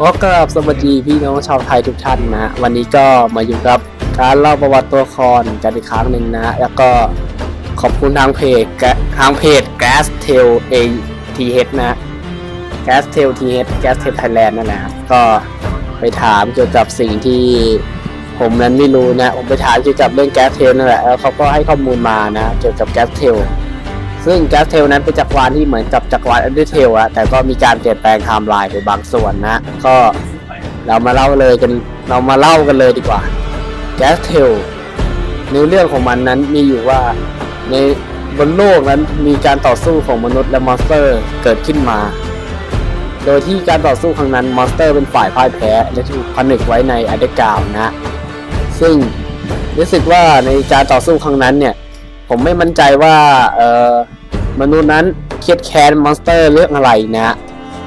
ขอกราบสวัสดีพี่น้องชาวไทยทุกท่านนะ วันนี้ก็มาอยู่กับการเล่าประวัติตัวละครกันอีกครั้งหนึ่งนะ แล้วก็ขอบคุณทางเพจทางเพจ Gas Tail A T H นะ Gas Tail T H Gas Tail Thailand นั่นแหละครับก็ไปถามเกี่ยวกับสิ่งที่ผมนั้นไม่รู้นะ ผมไปถามเกี่ยวกับเรื่อง Gas Tail นั่นแหละ แล้วเขาก็ให้ข้อมูลมานะ เกี่ยวกับ Gas Tail ซึ่ง Gas Tail นั้นเป็นจักรวาลที่เหมือนกับจักรวาล Undertale อะแต่ก็มีการเปลี่ยนแปลงไทม์ไลน์ไปบางส่วนนะ ก็เรามาเล่าเลยกันเรามาเล่ากันเลยดีกว่า Gas Tail ในเรื่องของมันนั้นมีอยู่ว่าในบนโลกนั้นมีการต่อสู้ของมนุษย์และมอนสเตอร์เกิดขึ้นมา โดยที่การต่อสู้ครั้งนั้นมอนสเตอร์เป็นฝ่ายพ่ายแพ้และถูกผนึกไว้ในอันเดอร์กราวนะ ซึ่งรู้สึกว่าในการต่อสู้ครั้งนั้นเนี่ย ผมไม่มั่นใจว่าเออมนุษย์นั้นเครียดแค้นมอนสเตอร์เรื่องอะไรนะ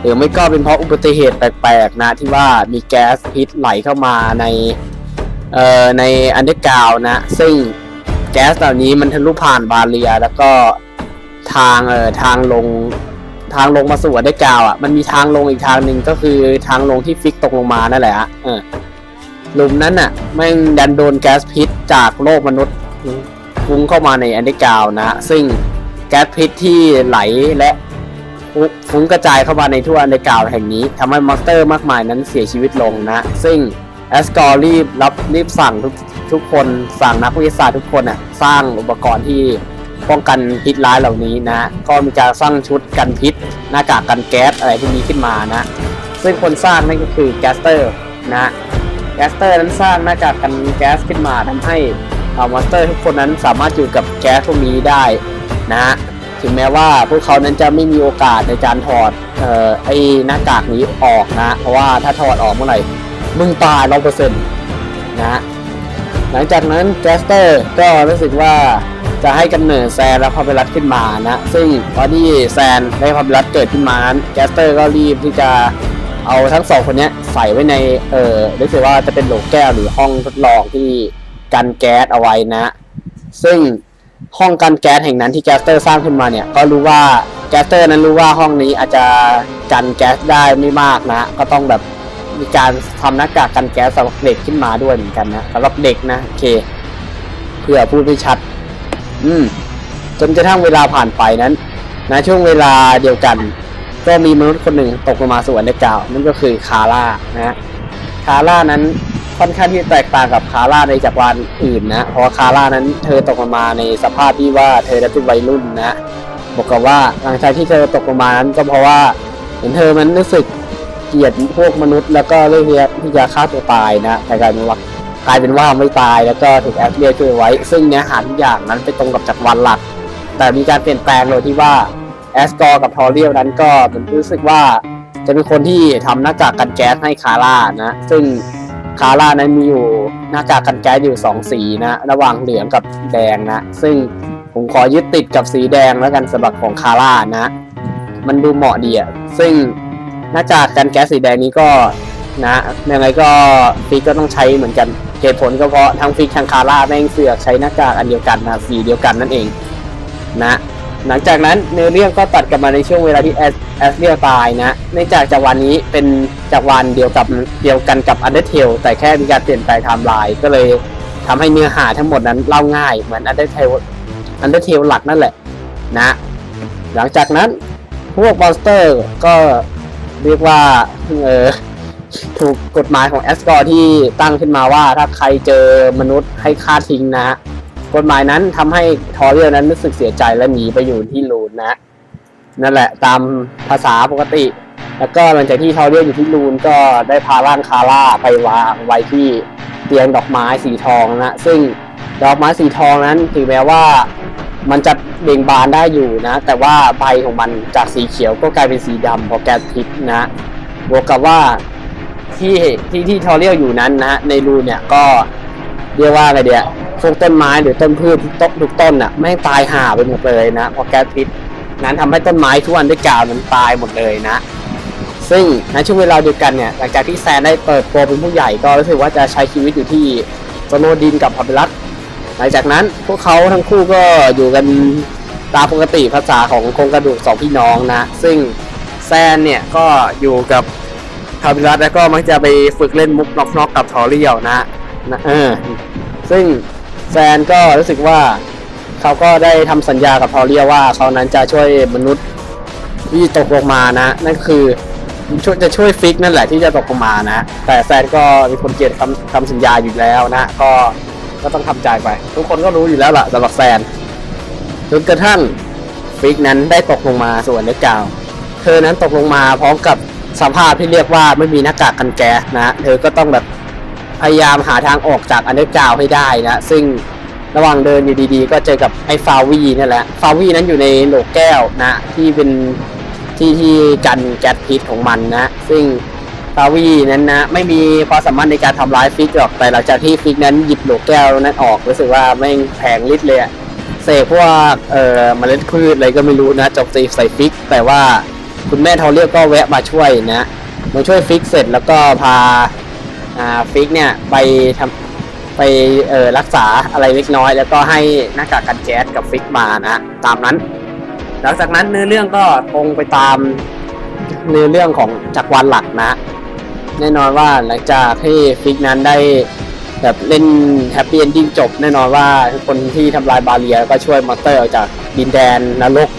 หรือไม่ก็เป็นเพราะอุบัติเหตุแปลกๆนะที่ว่ามีแก๊สพิษไหลเข้ามาในเอ่อในอันเดอร์กราวนะ ซึ่งแก๊สเหล่านี้มันทะลุผ่านบาเรียแล้วก็ทางเอ่อทางลงทางลงมาสู่อันเดอร์กราวอะมันมีทางลงอีกทางหนึ่งก็คือทางลงที่ฟิกตกลงมานั่นแหละฮะเออหลุมนั้นอะแม่งดันโดนแก๊สพิษจากโลกมนุษย์ ฟุ้งเข้ามาในอันเดอร์กราวนะซึ่งแก๊สพิษที่ไหลและฟุ้งกระจายเข้ามาในทั่วอันเดอร์กราวแห่งนี้ทำให้มอนสเตอร์มากมายนั้นเสียชีวิตลงนะซึ่งแอสกอร์รีบรับรีบสั่งทุกทุกคนสั่งนักวิทยาศาสตร์ทุกคนอะสร้างอุปกรณ์ที่ป้องกันพิษร้ายเหล่านี้นะ ก็มีการสร้างชุดกันพิษ หน้ากากกันแก๊สอะไรพวกนี้ขึ้นมานะ ซึ่งคนสร้างนั่นก็คือแกสเตอร์นะแกสเตอร์นั้นสร้างหน้ากากกันแก๊สขึ้นมาทำให้ เอามอนสเตอร์ทุกคนนั้นสามารถอยู่กับแก๊สพวกนี้ได้นะถึงแม้ว่าพวกเขานั้นจะไม่มีโอกาสในการถอดเอ่อไอ้หน้ากากนี้ออกนะ เพราะว่าถ้าถอดออกเมื่อไหร่มึงตายร้อยเปอร์เซ็นต์นะหลังจากนั้นแกสเตอร์ก็รู้สึกว่าจะให้กำเนิดแซนและพาเปรัสขึ้นมานะ ซึ่งตอนที่แซนและพาเปรัสเกิดขึ้นมานั้นแกสเตอร์ก็รีบที่จะเอาทั้งสองคนนี้ใส่ไว้ในเอ่อรู้สึกว่าจะเป็นโหลแก้วหรือห้องทดลองที่ กันแก๊สเอาไว้นะ ซึ่งห้องกันแก๊สแห่งนั้นที่แกสเตอร์สร้างขึ้นมาเนี่ยก็รู้ว่าแกสเตอร์นั้นรู้ว่าห้องนี้อาจจะกันแก๊สได้ไม่มากนะ ก็ต้องแบบมีการทำหน้ากากกันแก๊สสำหรับเด็กขึ้นมาด้วยเหมือนกันนะสำหรับเด็กนะโอเคเพื่อพูดไม่ชัด อืมจนกระทั่งเวลาผ่านไปนั้นนะช่วงเวลาเดียวกัน ก็มีมนุษย์คนหนึ่งตกลงมาสู่อันเดกราวนั่นก็คือคาร่านะคาร่านั้น ค่อนข้างที่แตกต่างกับคาร่าในจักรวาลอื่นนะเพราะว่าคาร่านั้นเธอตกลงมาในสภาพที่ว่าเธอได้เป็นวัยรุ่นนะบอกกับว่าหลังจากที่เธอตกลงมานั้นก็เพราะว่าเห็นเธอมันรู้สึกเกลียดพวกมนุษย์ แล้วก็เรื่องที่จะฆ่าตัวตายนะแต่กลายเป็นว่ากลายเป็นว่าไม่ตายแล้วก็ถูกแอฟเรียช่วยไว้ ซึ่งเนื้อหาทุกอย่างนั้นไปตรงกับจักรวาลหลัก แต่มีการเปลี่ยนแปลงโดยที่ว่าแอสกอร์กับทอเรียลนั้นก็มันรู้สึกว่าจะเป็นคนที่ทำหน้ากากกันแก๊สให้คาร่านะ ซึ่ง คาร่านั้นมีอยู่หน้ากากกันแก๊สอยู่สองสีนะ ระหว่างเหลืองกับแดงนะ ซึ่งผมขอยึดติดกับสีแดงแล้วกันสำหรับของคาร่านะ มันดูเหมาะดีอะซึ่งหน้ากากกันแก๊สสีแดงนี้ก็นะยังไงก็ฟิกก็ต้องใช้เหมือนกันเหตุผลก็เพราะทั้งฟิกทั้งคาร่าแม่งเสือกใช้หน้ากากอันเดียวกันนะสีเดียวกันนั่นเอง นะ หลังจากนั้นเนื้อเรื่องก็ตัดกลับมาในช่วงเวลาที่แอสแอสเรียตายนะเนื่องจากจักรวาลนี้เป็นจักรวาลเดียวกับเดียวกันกับ Undertale แต่แค่มีการเปลี่ยนแปลงไทม์ไลน์ก็เลยทำให้เนื้อหาทั้งหมดนั้นเล่าง่ายเหมือน Undertale Undertale หลักนั่นแหละนะ หลังจากนั้นพวกมอสเตอร์ก็เรียกว่าเออถูกกฎหมายของแอสกอร์ที่ตั้งขึ้นมาว่าถ้าใครเจอมนุษย์ให้ฆ่าทิ้งนะ กฎหมายนั้นทำให้ทอเรียลนั้นรู้สึกเสียใจและหนีไปอยู่ที่ลูนนะ นั่นแหละตามภาษาปกติ แล้วก็หลังจากที่ทอเรียลอยู่ที่ลูนก็ได้พาร่างคาร่าไปวางไว้ที่เตียงดอกไม้สีทองนะ ซึ่งดอกไม้สีทองนั้นถึงแม้ว่ามันจะเบ่งบานได้อยู่นะ แต่ว่าใบของมันจากสีเขียวก็กลายเป็นสีดำเพราะแก๊สพิษนะบวกกับว่าที่ที่ที่ทอเรียลอยู่นั้นนะในรูนเนี่ยก็เรียกว่าอะไรเดีย พวกต้นไม้หรือต้นพืชทุกต้นทุกต้นอะไม่งตายห่าไปหมดเลยนะเพราะแก๊สพิษนั้นทำให้ต้นไม้ทุกอันได้กล่าวนั้นตายหมดเลยนะ ซึ่งในช่วงเวลาเดียวกันเนี่ยหลังจากที่แซนได้เปิดตัวเป็นผู้ใหญ่ก็รู้สึกว่าจะใช้ชีวิตอยู่ที่โซโนดินกับพาเปรัสหลังจากนั้นพวกเขาทั้งคู่ก็อยู่กันตามปกติภาษาของโครงกระดูกสองพี่น้องนะ ซึ่งแซนเนี่ยก็อยู่กับคาบิรัสแล้วก็มักจะไปฝึกเล่นมุกน็อกน็อกกับทอเรียลนะนะเออซึ่ง แฟนก็รู้สึกว่าเขาก็ได้ทำสัญญากับทอเรียว่าเขานั้นจะช่วยมนุษย์ที่ตกลงมานะ นั่นคือช่วยจะช่วยฟิกนั่นแหละที่จะตกลงมานะ แต่แฟนก็มีคนเกลียดคำคำสัญญาอยู่แล้วนะ ก็ก็ต้องทำใจไป ทุกคนก็รู้อยู่แล้วล่ะสำหรับแฟนจนกระทั่งฟิกนั้นได้ตกลงมาส่วนเล็กกล่าวเธอนั้นตกลงมาพร้อมกับสภาพที่เรียกว่าไม่มีหน้ากากกันแก๊สนะ เธอก็ต้องแบบ พยายามหาทางออกจากอันเดอร์กราวด์ให้ได้นะซึ่งระหว่างเดินอยู่ดีๆ ก็เจอกับไอ้ฟาวีนี่แหละฟาวีนั้นอยู่ในโหลกแก้วนะ ที่เป็นที่ที่กันแก๊สพิษของมันนะ ซึ่งฟาวีนั้นนะ ไม่มีความสามารถในการทำร้ายฟิกหรอกแต่หลังจากที่ฟิกนั้นหยิบโหลกแก้วนั้นออกรู้สึกว่าแม่งแผงฤทธิ์เลยเสกพวกเอ่อมเมล็ดพืชอะไรก็ไม่รู้นะจบตีใส่ฟิก แต่ว่าคุณแม่ทอเรียกก็แวะมาช่วยนะมาช่วยฟิกเสร็จแล้วก็พา อ่าฟิกเนี่ยไปทำไปเอ่อรักษาอะไรเล็กน้อย แล้วก็ให้หน้ากากกันแก๊สกับฟิกมานะตามนั้น หลังจากนั้นเนื้อเรื่องก็ตรงไปตามเนื้อเรื่องของจักรวาลหลักนะ แน่นอนว่าหลังจากที่ฟิกนั้นได้แบบเล่นแฮปปี้เอนดิ้งจบแน่นอนว่าคนที่ทำลายบาเรียก็ช่วยมอนสเตอร์ออกจากดินแดนนรก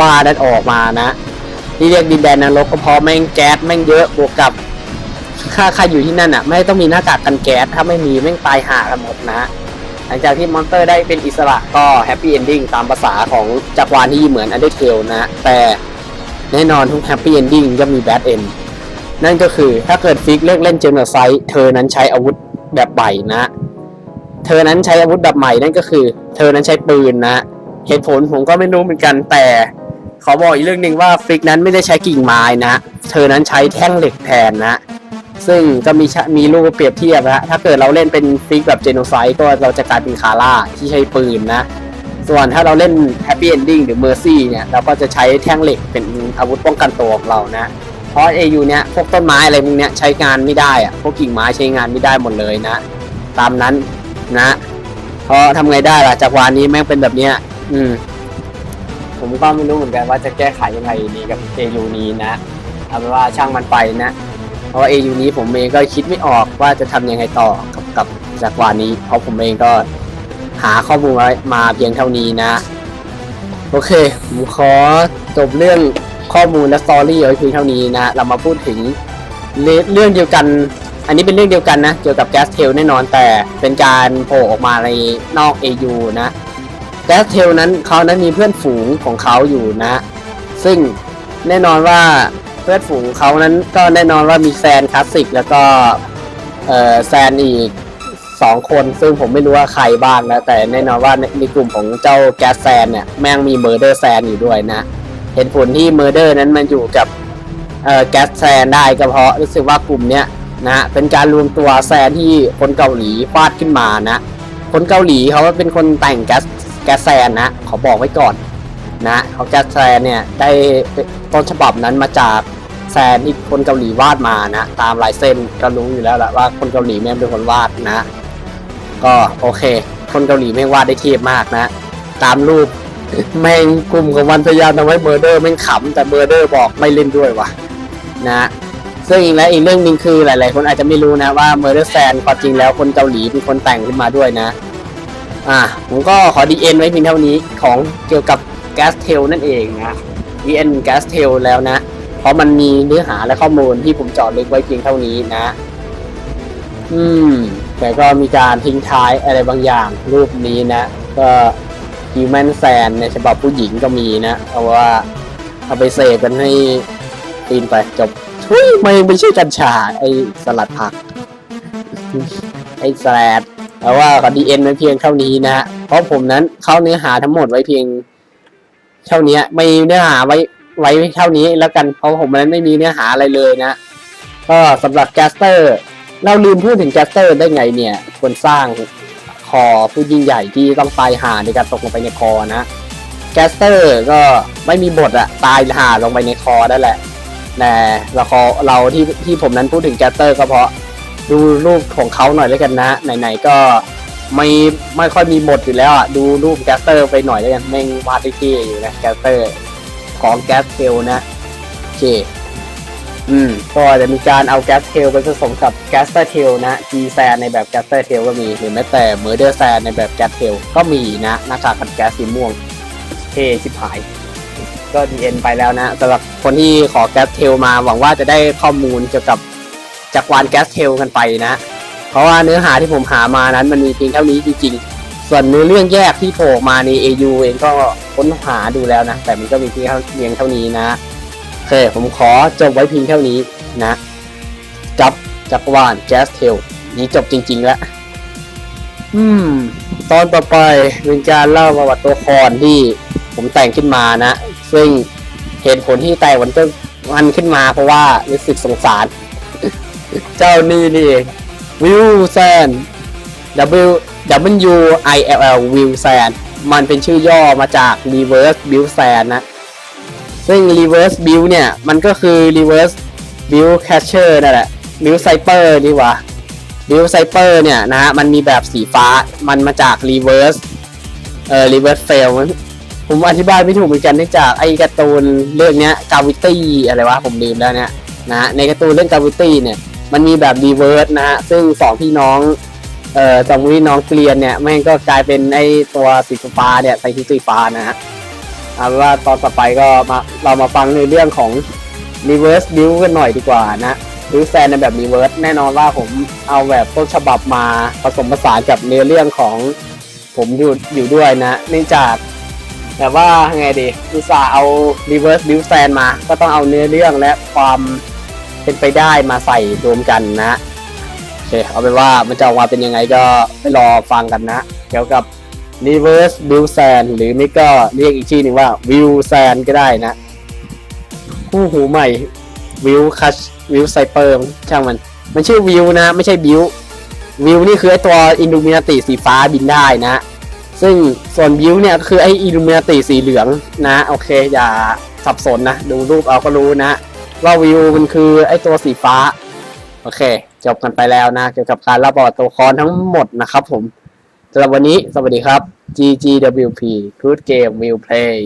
บ้าๆนั้นออกมานะ ที่เรียกดินแดนนรกก็เพราะแม่งแก๊สแม่งเยอะบวกกับ ค่าใครอยู่ที่นั่นอะ ไม่ต้องมีหน้ากากกันแก๊สถ้าไม่มีแม่งตายห่ากันหมดนะหลังจากที่มอนสเตอร์ได้เป็นอิสระก็แฮปปี้เอนดิ้งตามภาษาของจักรวาลที่เหมือนอันเดอร์เทลนะ แต่แน่นอนทุกแฮปปี้เอนดิ้งก็มีแบดเอนนั่นก็คือถ้าเกิดฟิกเลิกเล่นเจนอร์ไซต์เธอนั้นใช้อาวุธแบบใหม่นะ เธอนั้นใช้อาวุธแบบใหม่นั่นก็คือ เธอนั้นใช้ปืนนะ เหตุผลผมก็ไม่รู้เหมือนกันแต่ขาบอกอีกเรื่องหนึ่งว่าฟิกนั้นไม่ได้ใช้กิ่งไม้นะ เธอนั้นใช้แท่งเหล็กแทนนะ ซึ่งก็มีมีรูปเปรียบเทียบนะถ้าเกิดเราเล่นเป็นฟิกแบบเจโนไซด์ก็เราจะกลายเป็นคาร่าที่ใช้ปืนนะ ส่วนถ้าเราเล่นแฮปปี้เอนดิ้งหรือเมอร์ซี่เนี่ย เราก็จะใช้แท่งเหล็กเป็นอาวุธป้องกันตัวของเรานะ เพราะ AU เนี้ยพวกต้นไม้อะไรพวกเนี้ยใช้งานไม่ได้อะพวกกิ่งไม้ใช้งานไม่ได้หมดเลยนะ ตามนั้นนะ เพราะทำไงได้ล่ะจากวานนี้แม่งเป็นแบบเนี้ยอืมผมก็ไม่รู้เหมือนกันว่าจะแก้ไขยังไงดีกับ AU นี้นะเอาเป็นว่าช่างมันไปนะ เพราะว่า AU นี้ผมเองก็คิดไม่ออกว่าจะทำยังไงต่อกับกับจากวานนี้ เพราะผมเองก็หาข้อมูลมาเพียงเท่านี้นะ โอเคผมขอจบเรื่องข้อมูลและสตอรี่ไว้เพียงเท่านี้นะ เรามาพูดถึงเรื่องเรื่องเดียวกัน อันนี้เป็นเรื่องเดียวกันนะ เกี่ยวกับแกสเทลแน่นอนแต่เป็นการโผล่ออกมาในนอก AU นะแกสเทลนั้นเขานั้นมีเพื่อนฝูงของเขาอยู่นะ ซึ่งแน่นอนว่า เพื่อนฝูงเขานั้นก็แน่นอนว่ามีแซนคลาสสิกแล้วก็เออแซนอีกสองคนซึ่งผมไม่รู้ว่าใครบ้างนะแต่แน่นอนว่าในในกลุ่มของเจ้าแก๊สแซนเนี่ยแม่งมีเมอร์เดอร์แซนอยู่ด้วยนะ เหตุผลที่เมอร์เดอร์นั้นมันอยู่กับเอ่อแก๊สแซนได้ก็เพราะรู้สึกว่ากลุ่มเนี้ยนะเป็นการรวมตัวแซนที่คนเกาหลีฟาดขึ้นมานะ คนเกาหลีเขาเป็นคนแต่งแก๊สแก๊สแซนนะขอบอกไว้ก่อน นะเขาแกสแซนเนี่ยได้ต้นฉบับนั้นมาจากแซนที่คนเกาหลีวาดมานะ ตามลายเส้นก็รู้อยู่แล้วแหละว่าคนเกาหลีแม่งเป็นคนวาดนะ ก็โอเค คนเกาหลีแม่งวาดได้เทียบมากนะ ตามรูปแม่งกลุ่มของมันพยายามทำให้เมอร์เดอร์แม่งขำแต่เมอร์เดอร์บอกไม่เล่นด้วยว่ะนะซึ่งอีกและอีกเรื่องหนึ่งคือหลาย ๆ คนอาจจะไม่รู้นะว่าเมอร์เดอร์แซนความจริงแล้วคนเกาหลีเป็นคนแต่งขึ้นมาด้วยนะ อะผมก็ขอดีเอ็นไว้เพียงเท่านี้ของเกี่ยวกับ แกสเทลนั่นเองนะดีเอ็นแกสเทลแล้วนะ เพราะมันมีเนื้อหาและข้อมูลที่ผมจาะลึกไว้เพียงเท่านี้นะ อืม แต่ก็มีการทิ้งท้ายอะไรบางอย่างรูปนี้นะ ก็ฮิวแมนแซนในฉบับผู้หญิงก็มีนะ เอาว่าเอาไปเสพกันให้ตีนไปจบทุยไม่ไม่ใช่กัญชา ไอสลัดผัก ไอแซดเอาว่าขอดีเอ็นไว้เพียงเท่านี้นะ เพราะผมนั้นเข้าเนื้อหาทั้งหมดไว้เพียง เท่านี้ไม่มีเนื้อหาไว้ไว้เท่านี้แล้วกันเพราะผมนั้นไม่มีเนื้อหาอะไรเลยนะ ก็สำหรับแกสเตอร์เราลืมพูดถึงแกสเตอร์ได้ไงเนี่ยคนสร้างคอผู้ยิ่งใหญ่ที่ต้องตายหาในการตกลงไปในคอนะแกสเตอร์ก็ไม่มีบทอะตายหาลงไปในคอนั่นแหละแต่ละครเราที่ที่ผมนั้นพูดถึงแกสเตอร์ก็เพราะดูรูปของเขาหน่อยแล้วกันนะไหนๆก็ ไม่ไม่ค่อยมีบทอยู่แล้วอะดูรูปแกสเตอร์ไปหน่อยแล้วกันแม่งวาดได้เท่อยู่นะแกสเตอร์ของแกสเซลนะโอเคอืมก็จะมีการเอาแกสเทลไปผสมกับแกสเตอร์เทลนะจีแซนในแบบแกสเตอร์เทลก็มีหรือแม้แต่เมอร์เดอร์แซนในแบบแกสเทลก็มีนะหน้ากากกันแก๊สสีม่วงเท่ชิบหาย ก็ดีเอ็นไปแล้วนะสำหรับคนที่ขอแกสเทลมาหวังว่าจะได้ข้อมูลเกี่ยวกับจักรวาลแกสเทลกันไปนะ เพราะว่าเนื้อหาที่ผมหามานั้นมันมีเพียงเท่านี้จริงๆ ส่วนเนื้อเรื่องแยกที่โผล่มาใน AU เองก็ค้นหาดูแล้วนะ แต่มันก็มีเพียงเท่าเพียงเท่านี้นะโอเคผมขอจบไว้เพียงเท่านี้นะกับจักรวาลแก๊สเทลนี้จบจริง ๆ แล้ว อืม ตอนต่อไปเป็นการเล่าประวัติตัวละครที่ผมแต่งขึ้นมานะ ซึ่งเหตุผลที่แต่งมันก็มันขึ้นมาเพราะว่ารู้สึกสงสาร เจ้านี่นี่เอง วิวแซน W W I L L วิวแซน มันเป็นชื่อย่อมาจาก Reverse Build Sand นะ ซึ่ง Reverse Build เนี่ย มันก็คือ Reverse Build Catcher นั่นแหละ Build Cyper ดีกว่า Build Cyper เนี่ยนะฮะ มันมีแบบสีฟ้า มันมาจาก Reverse เอ่อ Reverse Fail ผมอธิบายไม่ถูกเหมือนกันเนื่องจากไอ้การ์ตูนเรื่องเนี้ย Gravity อะไรวะ ผมลืมแล้วเนี่ยนะฮะในการ์ตูนเรื่อง Gravity เนี่ย มันมีแบบ Reverse นะฮะซึ่งสองพี่น้องเอ่อสองพี่น้องเกลียนเนี่ยแม่งก็กลายเป็นไอตัวสีฟ้าเนี่ยใส่ชุดสีฟ้านะฮะเอาเป็นว่าตอนต่อไปก็มาเรามาฟังในเรื่องของ reverse build กันหน่อยดีกว่านะ build แซนในแบบ reverse แน่นอนว่าผมเอาแบบต้นฉบับมาผสมผสานกับเนื้อเรื่องของผมอยู่อยู่ด้วยนะเนื่องจากแบบว่าไงดีอุตส่าห์เอา reverse build แซนมา ก็ต้องเอาเนื้อเรื่องและความ เป็นไปได้มาใส่รวมกันนะโอเคเอาเป็นว่ามันจะออกมาเป็นยังไงก็ไปรอฟังกันนะ เกี่ยวกับ reverse view sand หรือไม่ก็เรียกอีกชื่อหนึ่งว่า view sand ก็ได้นะ คู่หูใหม่ view catch view cyper ช่างมัน มันชื่อ view นะ ไม่ใช่ view view นี่คือไอตัว illuminati สีฟ้าบินได้นะ ซึ่งส่วน view เนี่ยก็คือไอ illuminati สีเหลืองนะ โอเค อย่าสับสนนะ ดูรูปเอาก็รู้นะ ว่าวิวมันคือไอตัวสีฟ้า โอเค จบกันไปแล้วนะ เกี่ยวกับการเล่าประวัติตัวละครทั้งหมดนะครับผมสำหรับวันนี้สวัสดีครับ GGWP Good Game Will Play